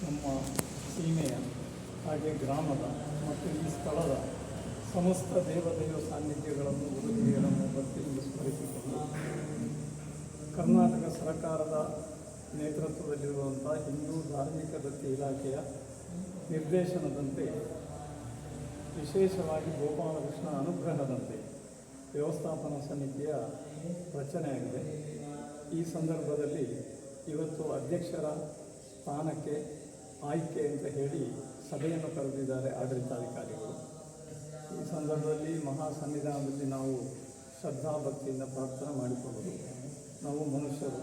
ನಮ್ಮ ಸೀಮೆಯ ಹಾಗೆ ಗ್ರಾಮದ ಮತ್ತು ಈ ಸ್ಥಳದ ಸಮಸ್ತ ದೇವದೇವ ಸಾನ್ನಿಧ್ಯಗಳನ್ನು ಗುರುಹಿರಿಯರನ್ನು ಭಕ್ತಿಯಿಂದ ಸ್ಮರಿಸಿಕೊಂಡು ಕರ್ನಾಟಕ ಸರ್ಕಾರದ ನೇತೃತ್ವದಲ್ಲಿರುವಂಥ ಹಿಂದೂ ಧಾರ್ಮಿಕ ದತ್ತಿ ಇಲಾಖೆಯ ನಿರ್ದೇಶನದಂತೆ ವಿಶೇಷವಾಗಿ ಗೋಪಾಲಕೃಷ್ಣ ಅನುಗ್ರಹದಂತೆ ವ್ಯವಸ್ಥಾಪನಾ ಸಮಿತಿಯ ರಚನೆಯಾಗಿದೆ. ಈ ಸಂದರ್ಭದಲ್ಲಿ ಇವತ್ತು ಅಧ್ಯಕ್ಷರ ಸ್ಥಾನಕ್ಕೆ ಆಯ್ಕೆ ಅಂತ ಹೇಳಿ ಸಭೆಯನ್ನು ಕರೆದಿದ್ದಾರೆ ಆಡಳಿತಾಧಿಕಾರಿಗಳು. ಈ ಸಂದರ್ಭದಲ್ಲಿ ಮಹಾ ಸನ್ನಿಧಾನದಲ್ಲಿ ನಾವು ಶ್ರದ್ಧಾಭಕ್ತಿಯಿಂದ ಪ್ರಾರ್ಥನೆ ಮಾಡಿಕೊಳ್ಳೋದು. ನಾವು ಮನುಷ್ಯರು.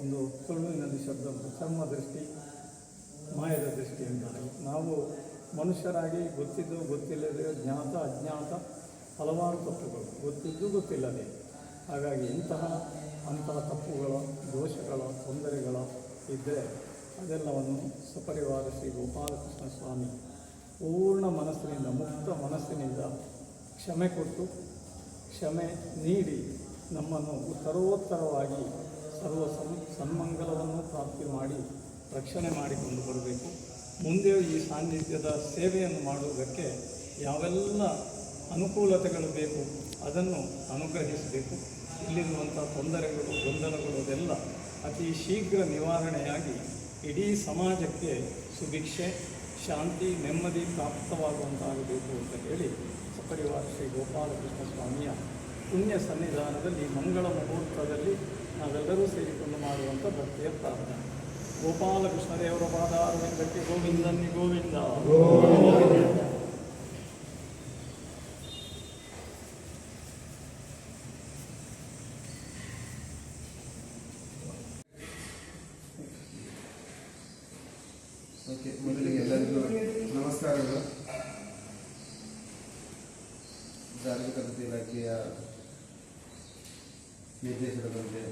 ಒಂದು ತುಳುವಿನಲ್ಲಿ ಶಬ್ದ, ಚರ್ಮ ದೃಷ್ಟಿ, ಮಾಯದ ದೃಷ್ಟಿ ಅಂತ ನಾವು ಮನುಷ್ಯರಾಗಿ ಗೊತ್ತಿದ್ದು ಗೊತ್ತಿಲ್ಲದೆ ಜ್ಞಾತ ಅಜ್ಞಾತ ಹಲವಾರು ತಪ್ಪುಗಳು. ಗೊತ್ತಿದ್ದು ಗೊತ್ತಿಲ್ಲದೆ. ಹಾಗಾಗಿ ಇಂತಹ ಅಂತಹ ತಪ್ಪುಗಳ, ದೋಷಗಳ, ತೊಂದರೆಗಳ ಇದ್ದರೆ ಅದೆಲ್ಲವನ್ನು ಸಪರಿವಾರ ಶ್ರೀ ಗೋಪಾಲಕೃಷ್ಣ ಸ್ವಾಮಿ ಪೂರ್ಣ ಮನಸ್ಸಿನಿಂದ, ಮುಕ್ತ ಮನಸ್ಸಿನಿಂದ ಕ್ಷಮೆ ಕೊಟ್ಟು, ಕ್ಷಮೆ ನೀಡಿ ನಮ್ಮನ್ನು ಉತ್ತರೋತ್ತರವಾಗಿ ಸರ್ವ ಸನ್ ಸನ್ಮಂಗಲವನ್ನು ಪ್ರಾಪ್ತಿ ಮಾಡಿ, ರಕ್ಷಣೆ ಮಾಡಿಕೊಂಡು ಬರಬೇಕು. ಮುಂದೆಯೂ ಈ ಸಾನ್ನಿಧ್ಯದ ಸೇವೆಯನ್ನು ಮಾಡುವುದಕ್ಕೆ ಯಾವೆಲ್ಲ ಅನುಕೂಲತೆಗಳು ಬೇಕು, ಅದನ್ನು ಅನುಗ್ರಹಿಸಬೇಕು. ಇಲ್ಲಿರುವಂಥ ತೊಂದರೆಗಳು, ಗೊಂದಲಗಳು, ಅದೆಲ್ಲ ಅತಿ ಶೀಘ್ರ ನಿವಾರಣೆಯಾಗಿ ಇಡೀ ಸಮಾಜಕ್ಕೆ ಸುಭಿಕ್ಷೆ, ಶಾಂತಿ, ನೆಮ್ಮದಿ ಪ್ರಾಪ್ತವಾಗುವಂತಾಗಬೇಕು ಅಂತ ಹೇಳಿ ಸಪರಿವಾರ ಶ್ರೀ ಗೋಪಾಲಕೃಷ್ಣ ಸ್ವಾಮಿಯ ಪುಣ್ಯ ಸನ್ನಿಧಾನದಲ್ಲಿ ಮಂಗಳ ಮುಹೂರ್ತದಲ್ಲಿ ನಾವೆಲ್ಲರೂ ಸೇರಿಕೊಂಡು ಮಾಡುವಂಥ ಭಕ್ತಿಯ ಪ್ರಾರ್ಥನೆ. ಗೋಪಾಲಕೃಷ್ಣ ದೇವರ ಪಾದಾರವಿಂದಕ್ಕೆ ಗೋವಿಂದನ್ನಿ ಗೋವಿಂದ ಓಕೆ ಮೊದಲಿಗೆ ಎಲ್ಲರಿಗೂ ನಮಸ್ಕಾರಗಳು ಧಾರ್ಮಿಕ ದತ್ತಿ ಇಲಾಖೆಯ ನಿರ್ದೇಶನದಂತೆ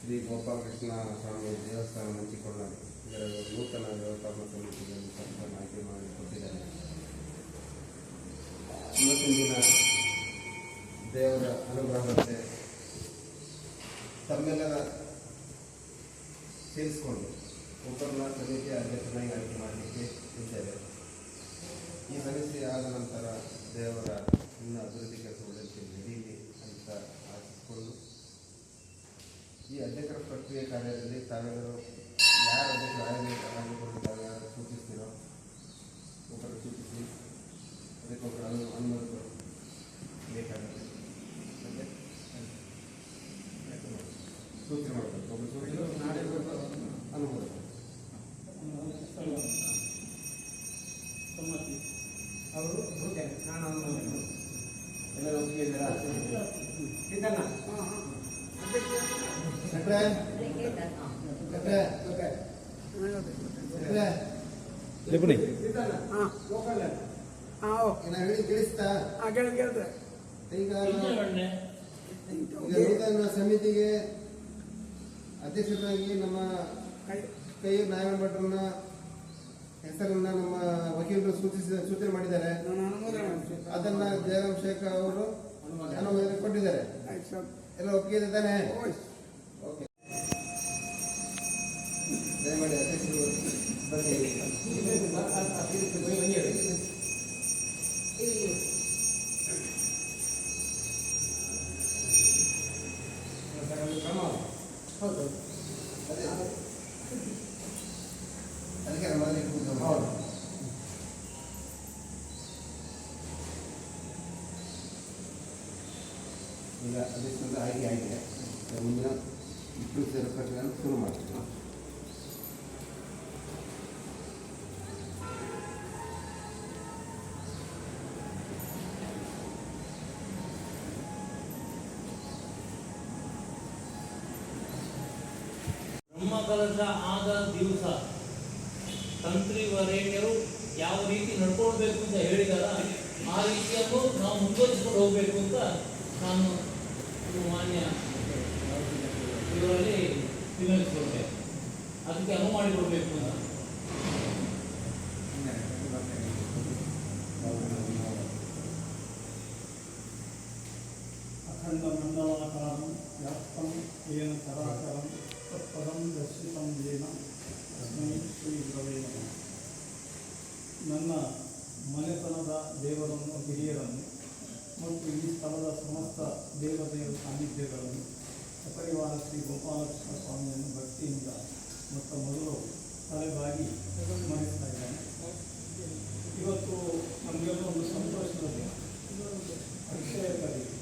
ಶ್ರೀ ಗೋಪಾಲಕೃಷ್ಣ ಸ್ವಾಮಿ ದೇವಸ್ಥಾನ ಹಂಚಿಕೊಂಡ ಇದರ ನೂತನ ವ್ಯವಸ್ಥಾಪನಾ ಸಮಿತಿಗೆ ಆಯ್ಕೆ ಮಾಡಿ ಕೊಟ್ಟಿದ್ದಾರೆ ಇವತ್ತಿನ ದಿನ ದೇವರ ಅನುಗ್ರಹದಂತೆ ತಮ್ಮೆಲ್ಲರ ಸೇರಿಸಿಕೊಂಡು ಒಬ್ಬರನ್ನ ಸಮಿತಿಯ ಅಧ್ಯಕ್ಷನಾಗಿ ಆಯ್ಕೆ ಮಾಡಲಿಕ್ಕೆ ಇದ್ದೇವೆ. ಈ ಸಮಿತಿ ಆದ ನಂತರ ದೇವರ ಇನ್ನು ಅಭಿವೃದ್ಧಿ ಕೆಲಸಗಳಲ್ಲಿ ನಡೀಲಿ ಅಂತ ಆಶಿಸಿಕೊಂಡು ಈ ಪ್ರಕ್ರಿಯೆ ಕಾರ್ಯದಲ್ಲಿ ತಾವೆಲ್ಲರೂ ಯಾರು ಆಗಿಕೊಂಡು ತಾವು ಯಾರು ಸೂಚಿಸ್ತೀರೋ ಒಬ್ಬರು ಸೂಚಿಸಿ. ಅದಕ್ಕೊಬ್ಬರು ಅನು ಅನುಮತಿ ಬೇಕಾಗುತ್ತೆ ಸೂಚನೆ ಮಾಡಬೇಕು ಒಬ್ಬರು ಸೂಚನೆ ನಾಳೆ ಅನುಮೋದನೆ ಅವರು ನಾನು ಎಲ್ಲರೂ ಒಪ್ಪಿಗೆ ಇದ್ದೀರಾ? ಸಿದ್ದಣ್ಣ. ಕೇಳ್ತೆ. ಈಗ ಈಗ ನೂತನ ಸಮಿತಿಗೆ ಅಧ್ಯಕ್ಷರಾಗಿ ನಮ್ಮ ಕೈ. ನಾರಾಯಣ ಭಟ್ರನ್ನ ಹೆಸರನ್ನ ನಮ್ಮ ವಕೀಲರು ಸೂಚಿಸಿದ ಸೂಚನೆ ಮಾಡಿದ್ದಾರೆ. ನಾನು ಅನುಮೋದನೆ ಅದನ್ನ ಜಯರಾಮ್ ಶೇಖರ್ ಅವರು ಅನುಮೋದನೆ. ಕೊಟ್ಟಿದ್ದಾರೆ. ಎಲ್ಲ ಒಪ್ಪಿಗೆ ಇದ್ದಾನೆ ಬನ್ನಿ ಹೌದು ಮಹಾಬಲದ ಆದ ದಿವಸ. ತಂತ್ರಿ ವರೇಣ್ಯರು ಯಾವ ರೀತಿ ನಡ್ಕೊಳ್ಬೇಕು ಅಂತ ಹೇಳಿದಾರ ಆ ರೀತಿಯನ್ನು ನಾವು ಮುಂದುವರಿಸಿಕೊಂಡು ಹೋಗಬೇಕು ಅಂತ ನಾನು ಮಾನ್ಯ ಇದರಲ್ಲಿ ವಿವರಿಸಿಕೊಂಡೆ ಅದಕ್ಕೆ ಅನುವು ಮಾಡಿಕೊಡ್ಬೇಕು ಅಂತ. ಅಖಂಡ ಮಂಡಲಾಕಾರಂ ವ್ಯಾಪ್ತಂ, ಏನು ಸದಾಕಾರಂ ತತ್ಪದಂ ದರ್ಶಿತಂ ಶ್ರೀ ನನ್ನ ಮನೆತನದ ದೇವರನ್ನು, ಹಿರಿಯರನ್ನು ಮತ್ತು ಈ ಸ್ಥಳದ ಸಮಸ್ತ ದೇವತೆಯ ಸಾನ್ನಿಧ್ಯಗಳನ್ನು ಸಪರಿವಾರ ಶ್ರೀ ಗೋಪಾಲಕೃಷ್ಣ ಸ್ವಾಮಿಯನ್ನು ಭಕ್ತಿಯಿಂದ ಮತ್ತು ಮೊದಲು ತಲೆಬಾಗಿ ಸ್ಮರಿಸ್ತಾ ಇದ್ದಾನೆ. ಇವತ್ತು ನಮಗೆಲ್ಲ ಒಂದು ಸಂತೋಷದ ಅಕ್ಷಯಕರಿಗೆ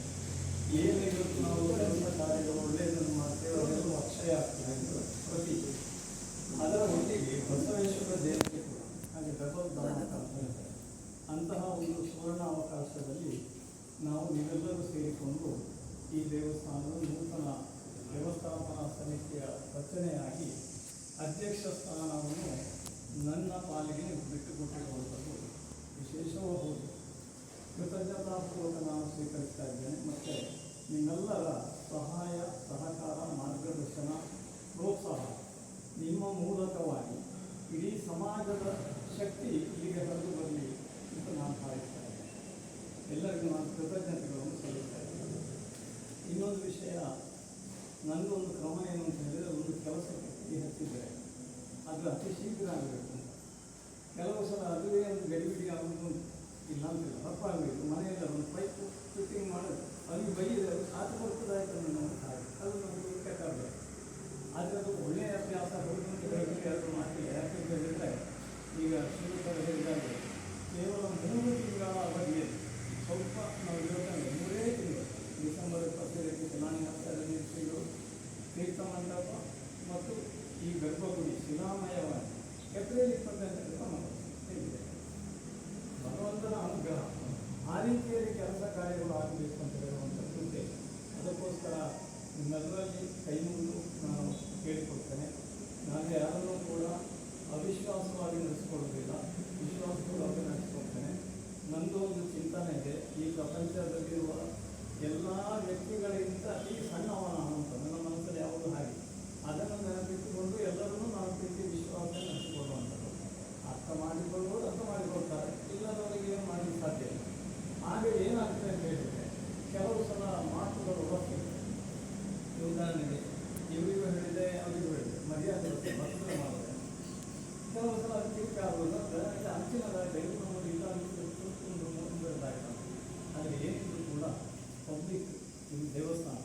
ದೇವಸ್ಥಾನ.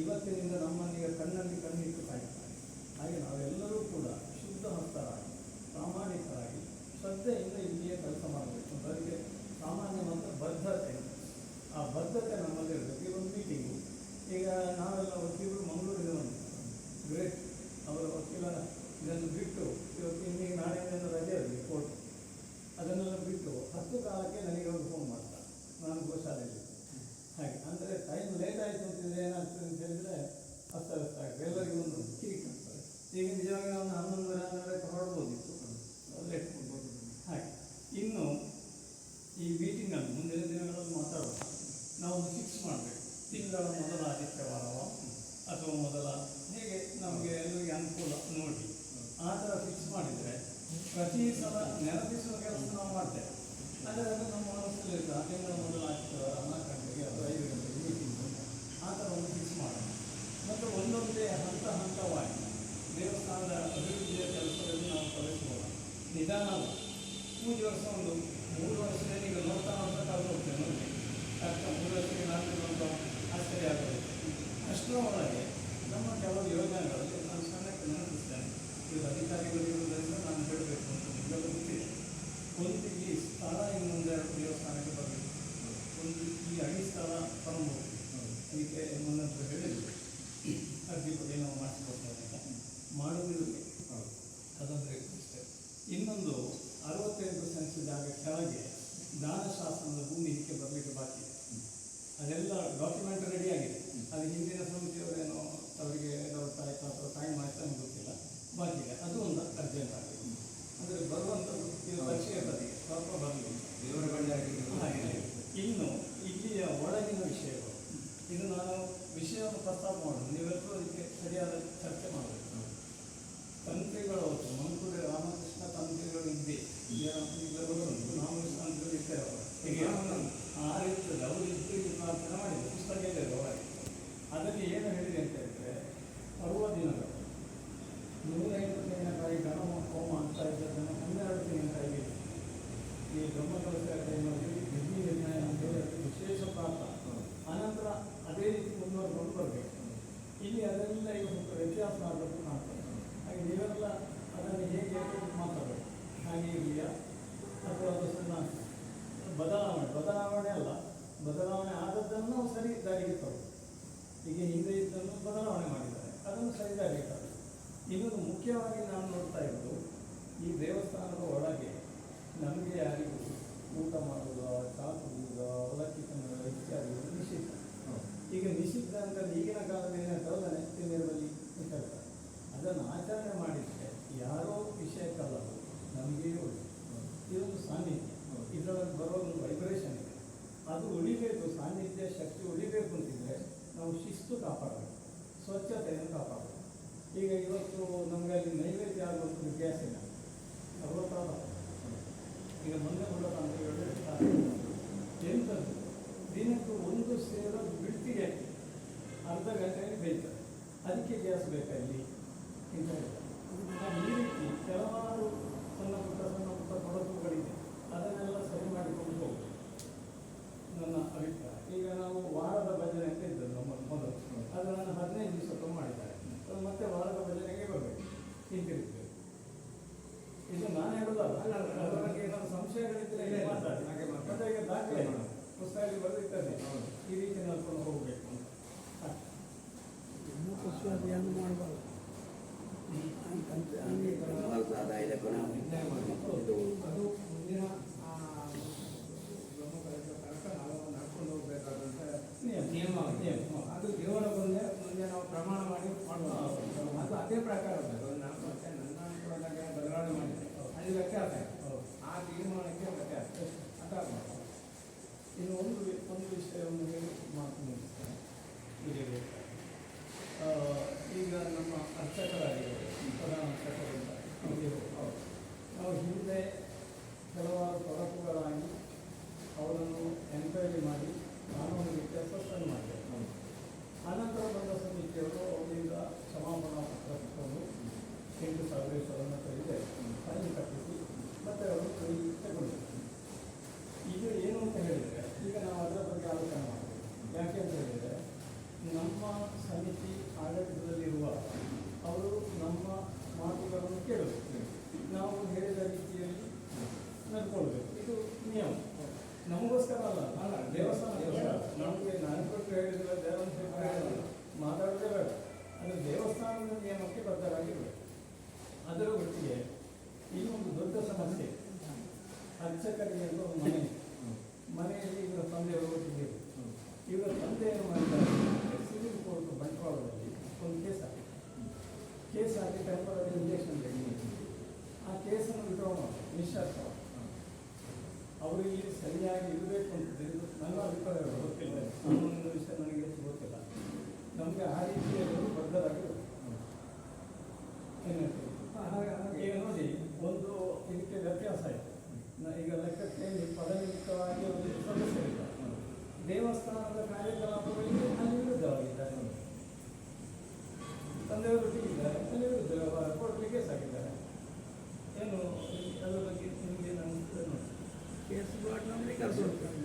ಇವತ್ತಿನಿಂದ ನಮ್ಮನ್ನೀಗ ಕಣ್ಣಲ್ಲಿ ಕಣ್ಣಿಟ್ಟು ಕಾಯುತ್ತಾರೆ ಹಾಗೆ ನಾವೆಲ್ಲರೂ ಕೂಡ ಶುದ್ಧ ಹಸ್ತರಾಗಿ ಪ್ರಾಮಾಣಿಕರಾಗಿ ಶ್ರದ್ಧೆಯಿಂದ ಮೂರು ದಿವಸ ಒಂದು, ಮೂರು ವರ್ಷದಲ್ಲಿ ಈಗ ನೋಡ್ತಾ ನೋಡ್ತಾ ಕಳೆದು ಹೋಗ್ತೇವೆ ನೋಡಿ. ಕಷ್ಟ, ಮೂರು ವರ್ಷಕ್ಕೆ ನಾಲ್ಕು ನೋಡ್ತಾ ಆಶ್ಚರ್ಯ ಆಗ್ತದೆ ಅಷ್ಟರ ಒಳಗೆ ನಮ್ಮ ಕೆಲವು ಸಲ್ಲಿಸಿದಾಗ ಕೆಳಗೆ ಜ್ಞಾನಶಾಸ್ತ್ರದ ಭೂಮಿ ಇದಕ್ಕೆ ಬರಲಿಕ್ಕೆ ಬಾಕಿ ಅದೆಲ್ಲ ಡಾಕ್ಯುಮೆಂಟ್ ರೆಡಿ ಆಗಿದೆ. ಅದು ಹಿಂದಿನ ಸಮಿತಿಯವರೇನೋ ಅವರಿಗೆ ರವತ್ತು ಆಯಿತು ಅಥವಾ ಟೈಮ್ ಆಯಿತು ಅಂತ ಗೊತ್ತಿಲ್ಲ. ಬಾಕಿ ಇದೆ. ಅದು ಒಂದು ಅರ್ಜೆಂಟ್ ಆಗಿದೆ. ಅಂದರೆ ಬರುವಂಥದ್ದು ಪರಿಚಯ ಇರ್ತದೆ ಸ್ವಲ್ಪ ಬರಲಿ. ದೇವರ ಹಾಗೆ. ಇನ್ನು ಇಲ್ಲಿಯ ಒಳಗಿನ ವಿಷಯಗಳು. ಇನ್ನು ನಾನು ವಿಷಯವನ್ನು ಪ್ರಸ್ತಾಪ ಮಾಡೋದು. ನೀವೆಲ್ಲರೂ ಅದಕ್ಕೆ ಸರಿಯಾದ ಚರ್ಚೆ ಮಾಡಬೇಕು. ತಂತ್ರಿಗಳು ಮಂಕೂರಿ ರಾಮಕೃಷ್ಣ ತಂತ್ರಿಗಳು ಇದ್ದೇ. ಆಯ್ತು ಇದನ್ನು ಬದಲಾವಣೆ ಮಾಡಿದ್ದಾರೆ. ಅದನ್ನು ಸರಿದಾಗಬೇಕಾಗುತ್ತೆ ಇನ್ನೊಂದು ಮುಖ್ಯವಾಗಿ ನಾನು ನೋಡ್ತಾ ಇರೋದು ಈ ದೇವಸ್ಥಾನದ ಒಳಗೆ ನಮಗೆ ಯಾರಿಗೂ ಊಟ ಮಾಡೋದು ಚಾ ಕುಡಿಯೋದು ಅವಲಕ್ಕಿ ತಿನ್ನೋದು ಇತ್ಯಾದಿ ನಿಷಿದ್ಧ. ಈಗ ನಿಷಿದ್ಧ ಅಂತ ಈಗಿನ ಕಾಲದಲ್ಲಿ ಏನಾಗ್ತದೆ ನೆನಪಿನಲ್ಲಿ ಹೇಳ್ತಾರೆ. ಅದನ್ನು ಆಚರಣೆ ಮಾಡಿದರೆ ಯಾರೋ ವಿಷಯಕ್ಕಲ್ಲ ನಮಗೆ ಒಳ್ಳೆ. ಇದೊಂದು ಸಾನ್ನಿಧ್ಯ. ಇದರೊಳಗೆ ಬರೋ ಒಂದು ವೈಬ್ರೇಷನ್ ಇದೆ. ಅದು ಉಳಿಬೇಕು ಸಾನ್ನಿಧ್ಯ ಶಕ್ತಿ ಉಳಿಬೇಕು ಅಂತಿದ್ರೆ ನಾವು ಶಿಸ್ತು ಕಾಪಾಡ ಈಗ ಮೊನ್ನೆ 이런 원두 원두 있어요. 원두 뭐 이제 뭐 ಸಮಿತಿ ಆಡಳಿತದಲ್ಲಿರುವ ಅವರು ನಮ್ಮ ಕೇಸ್ ಹಾಕಿ ಟೆಂಪರರಿ ರಿಲೇಷನ್ ಆ ಕೇಸನ್ನು ಬಿಟ್ಟು ನಿಶ್ಚಾಸ ಅವರು ಇಲ್ಲಿ ಸರಿಯಾಗಿ ಇರಬೇಕು ಅಂತ ನನ್ನ ಅಭಿಪ್ರಾಯ ಗೊತ್ತಿಲ್ಲ. ಕಾನೂನಿನ ವಿಷಯ ನನಗೆ ಗೊತ್ತಿಲ್ಲ. ನಮಗೆ ಆ ರೀತಿಯಲ್ಲಿ ಬದ್ಧರಾಗಿ Thank.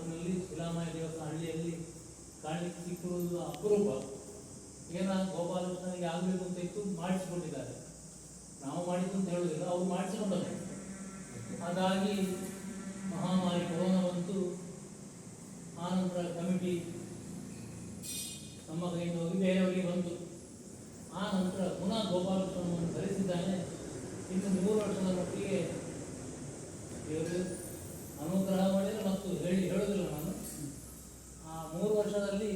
ತಾಲೂಕಿನಲ್ಲಿ ಶಿಲಾಮಯ ದೇವಸ್ಥಾನ, ಹಳ್ಳಿಯಲ್ಲಿ ಕಾಣಲಿಕ್ಕೆ ಸಿಕ್ಕುವುದು ಅಪರೂಪ. ಏನ ಗೋಪಾಲಕೃಷ್ಣನಿಗೆ ಆಗಬೇಕು ಅಂತ ಇತ್ತು, ಮಾಡಿಸಿಕೊಂಡಿದ್ದಾರೆ. ನಾವು ಮಾಡಿದ್ದು ಅಂತ ಹೇಳುವುದಿಲ್ಲ, ಅವ್ರು ಮಾಡಿಸಿಕೊಂಡರು ಹಾಗಾಗಿ ಮಹಾಮಾರಿ ಕೊರೋನಾ ಬಂತು. ಆನಂತರ ಕಮಿಟಿ ನಮ್ಮ ಕೈಯಿಂದ ಹೋಗಿ ಬೇರೆಯವರಿಗೆ ಬಂತು. ಆ ನಂತರ ಪುನಃ ಗೋಪಾಲಕೃಷ್ಣನನ್ನು ಕರೆಸಿದ್ದಾನೆ. ಇನ್ನು ಮೂರು ವರ್ಷದ ಮಟ್ಟಿಗೆ ದೇವರು ಅನುಗ್ರಹ ಮಾಡಿದರೆ ಮತ್ತು ಹೇಳಿ ಹೇಳೋದಿಲ್ಲ ನಾನು. ಆ ಮೂರು ವರ್ಷದಲ್ಲಿ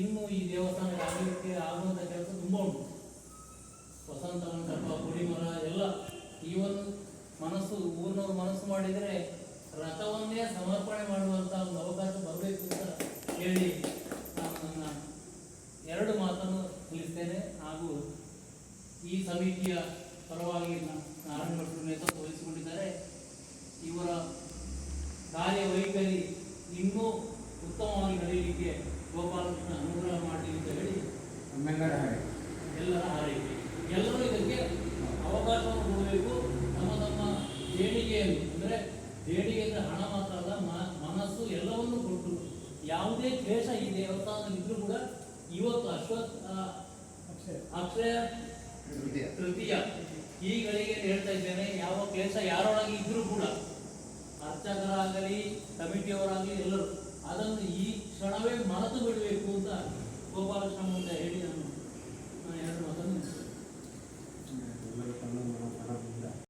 ಇನ್ನೂ ಈ ದೇವಸ್ಥಾನಕ್ಕೆ ಆಗಲಿಕ್ಕೆ ಆಗುವಂಥ ಕೆಲಸ ತುಂಬ ಉಂಟು. ವಸಂತ ಮಂಟಪ ಮರ ಎಲ್ಲ ಈವನ್ ಮನಸ್ಸು, ಊರಿನವ್ರು ಮನಸ್ಸು ಮಾಡಿದರೆ ರಥವನ್ನೇ ಸಮರ್ಪಣೆ ಮಾಡುವಂಥ ಒಂದು ಅವಕಾಶ ಬರಬೇಕು ಅಂತ ಹೇಳಿ ನಾನು ನನ್ನ ಎರಡು ಮಾತನ್ನು ತಿಳಿಸ್ತೇನೆ. ಹಾಗೂ ಈ ಸಮಿತಿಯ ಪರವಾಗಿ ನಾರಾಯಣ ಭಟ್ರು ನೇತೃತ್ವ ವಹಿಸಿಕೊಂಡಿದ್ದಾರೆ ಇವರ ಕಾರ್ಯವೈಖರಿ ಇನ್ನೂ ಉತ್ತಮವಾಗಿ ನಡೆಯಲಿಕ್ಕೆ ಗೋಪಾಲಕೃಷ್ಣ ಅನುಗ್ರಹ ಮಾಡಿ ಅಂತ ಹೇಳಿ ನಮ್ಮೆಲ್ಲರ ಎಲ್ಲರ ಹಾರೈಕೆ. ಎಲ್ಲರೂ ಇದಕ್ಕೆ ಅವಕಾಶವನ್ನು ಕೊಡಬೇಕು. ನಮ್ಮ ತಮ್ಮ ದೇಣಿಗೆಯನ್ನು ಅಂದರೆ ದೇಣಿಗೆ ಅಂದರೆ ಹಣ ಮಾತ್ರ ಅಲ್ಲ ಮನಸ್ಸು ಎಲ್ಲವನ್ನೂ ಕೊಟ್ಟು ಯಾವುದೇ ಕ್ಲೇಶ ಈ ದೇವಸ್ಥಾನದಲ್ಲಿ ಇದ್ರೂ ಕೂಡ ಇವತ್ತು ಅಶ್ವತ್ಥ ಆ, ಅಕ್ಷಯ ತೃತೀಯ. ತೃತೀಯ. ಈ ಗಳಿಗೆ ಹೇಳ್ತಾ ಇದ್ದೇನೆ ಯಾವ ಕ್ಲೇಶ ಯಾರೊಳಗೆ ಇದ್ರೂ ಕೂಡ ಅರ್ಚಕರಾಗಲಿ ಕಮಿಟಿಯವರಾಗಲಿ ಎಲ್ಲರೂ ಅದನ್ನು ಈ ಕ್ಷಣವೇ ಮರೆತು ಬಿಡಬೇಕು ಅಂತ ಗೋಪಾಲಕೃಷ್ಣ ಮುಂದೆ ಹೇಳಿ ನಾನು ನಾನು ಎರಡು ಅದನ್ನು